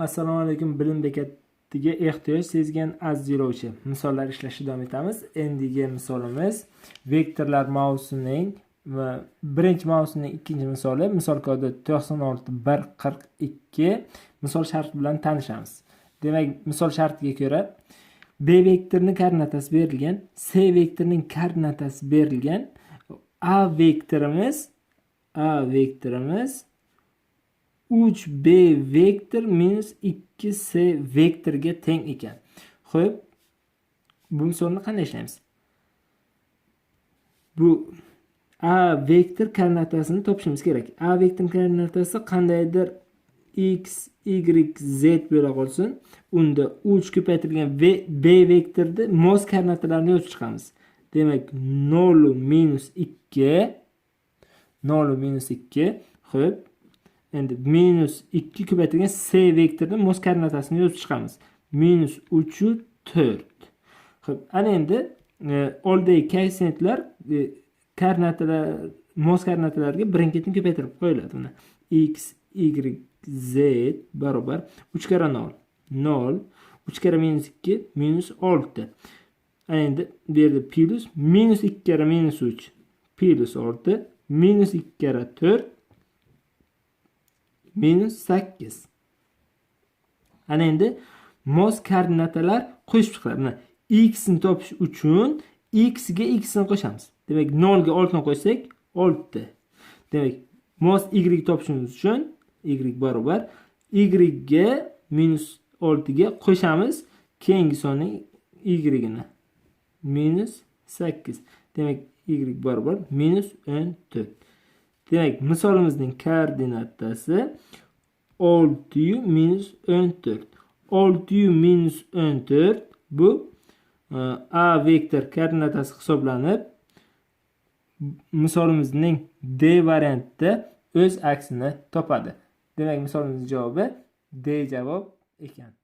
assalomu alaykum bilim bekatiga ehtiyoj sezgan aziz yo'lovchi. Misollar ishlashda davom etamiz. Endigi misolimiz vektorlar mavzusining birinchi mavzusining ikkinchi misoli. Misol kodi to'qson olti bir qirq ikki. Misol sharti bilan tanishamiz. Demak misol shartiga ko'ra b vektorini koordinatasi berilgan c vektorining koordinatasi berilgan. A vektorimiz a vektorimiz 3b vektor minus 2c vektorga teng ekan. Ho'p bu misolni qanday ishlaymiz? Bu a vektor koordinatasini topishimiz kerak. A vektor koordinatasi qandaydir? X y z bo'la qolsin. Unda 3 ko'paytirilgan b vektorni mos koordinatalarini yozib chiqamiz. Demak 0 minus 2 0 minus 2 ho'p endi minus 2 ko'paytirilgan c vektorni mos koordinatasini yozib chiqamiz. Minus 3 u 4 ho'p ana endi e, oldidagi koeffitsiyentlar e, koordinatalar mos koordinatalarga birin ketin ko'paytirib qo'yiladi. Mana x y z barobar 3 karra 0 0 3 karra minus 2 minus 6 ana endi bu yerda plus minus 2 karra minus 3 plus 6 minus 2 karra 4 minus 8 ana endi mos koordinatalar qo'shib chiqiladi x ni topish uchun x ga x ni qo'shamiz. Demak 0 ga 6 ni qo'shsak 6 demak mos y topishimiz uchun y barobar y ga minus 6 ga qo'shamiz. Keyingi sonning y minus 8 demak y barobar minus 14 demak misolimizning koordinatasi 6 minus 14 6 minus 14 bu e, a vektor koordinatasi hisoblanib misolimizning d variantida o'z aksini topadi. Demak misolimizning javobi d javob ekan.